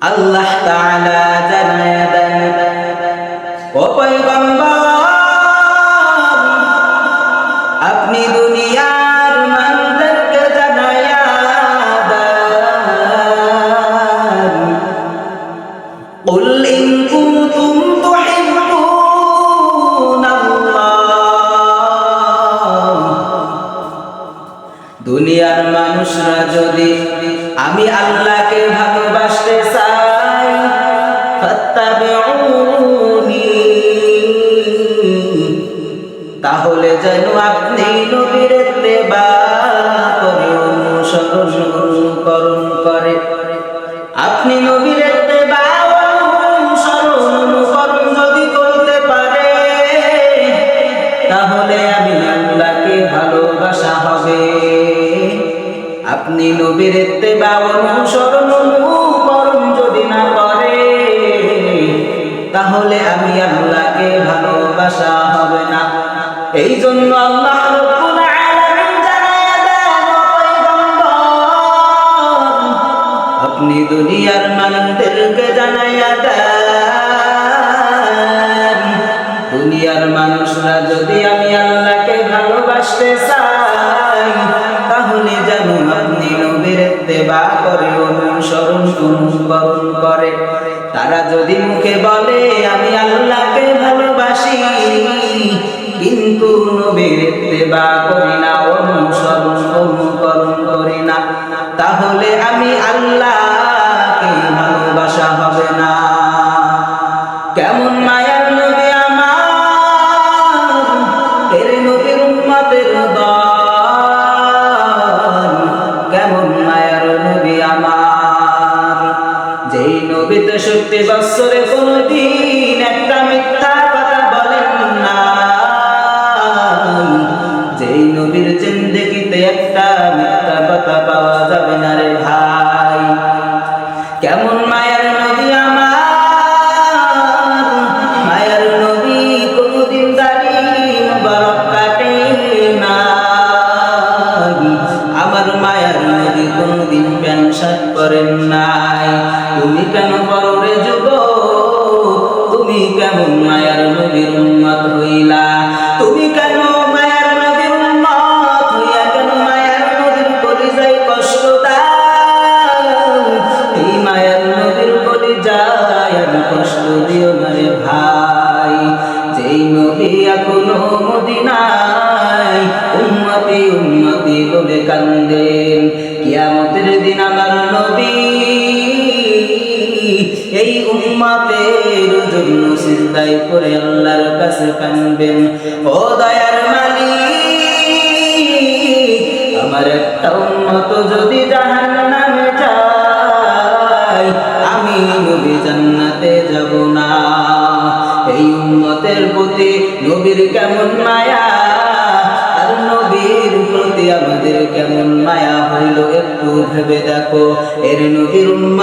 আল্লাহ তাআলা জানায়া দেন ও পয়গম্বর আপনি দুনিয়ার মানুষদেরকে জানায়া দেন قل إن كنتم تحبون الله দুনিয়ার মানুষরা যদি আমি আল্লাহকে ভালোবাসতে চাই। তাহলে যেন আপনি নবীর ইত্তেবা করে অনুসরণ অনুকরণ করে। আপনি নবীর যদি করতে পারে, তাহলে আমি আল্লাহকে হবে আপনি নবীর ইত্তেবা অনুসরণ অনুকরণ যদি না করে তাহলে আমি আল্লাহকে মুখে বলে, আমি আল্লাহকে ভালোবাসি। কিন্তু ইত্তেবা করি না অনুসরণ অনুকরণ করি না। তাহলে আমি আল্লাহকে ভালোবাসা হবে না। কেমন মায়ার নবী আমার, এর কেমন যেই নবী তেষট্টি বৎসরে কোনদিন একটা মিথ্যা কথা বলেন না। যেই নবীর জিন্দেগিতে একটা মিথ্যা কথা পাওয়া যাবে না রে ভাই। কেমন মায়ের নবী আমার? মায়ের নবী কোনদিন দাড়ি মুবারক কাটে না আমার মায়ের নবী কোনদিন প্যান্ট শার্ট পরেন নাই। তুমি কেন পরো রে যুব তুমি কেমন মায়ের নবীর উম্মত হইলা? তুমি কেন মায়ের নবীর উম্মত হইয়া কেন মায়ের নবীর কলিজায় কষ্ট দাও? এই মায়ের নবীর কলিজায় আমি কষ্ট দিও না রে ভাই। যেই নবী এখনও মদিনায়, উম্মতি উম্মতি বলে কান্দেন এই উম্মতের জন্য সিজদাই করে আল্লাহর কাছে কানবেন। ও দয়ার মালিক, আমার একটা উম্মত যদি জাহান্নামে যায়, আমি নবী জান্নাতে যাব না। এই উম্মতের প্রতি নবীর কেমন মায়া? আর আমাদের কেমন মায়া হইল একটু ভেবে দেখো। এর নবীর উম্মতের দা